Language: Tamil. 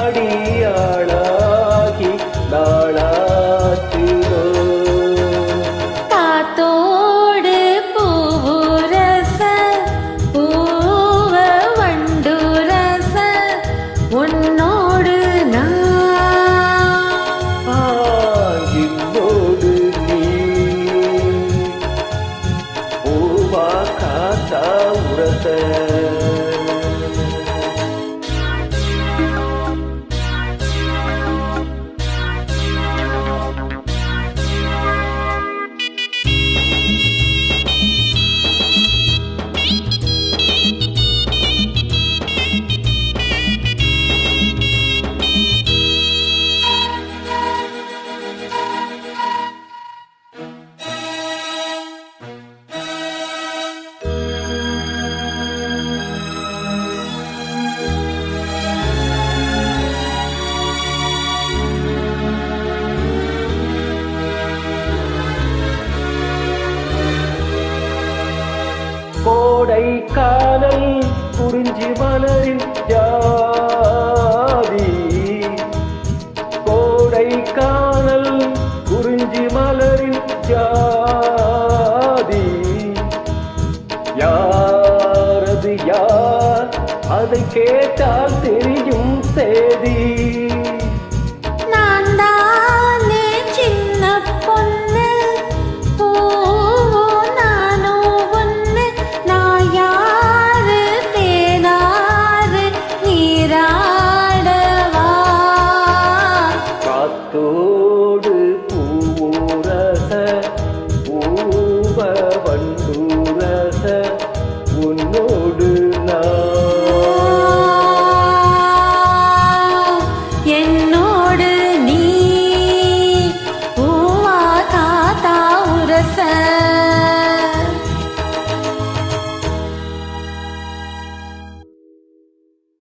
காத்தாடியாளா காதல் குறிஞ்சி மலரின் ஜாதி. கோடை காதல் குறிஞ்சி மலரின் ஜாதி. யாரது யார்? அதை கேட்டால் பூத்தோடு பூரச பூவ வண்டூரச உன்னோடு நான்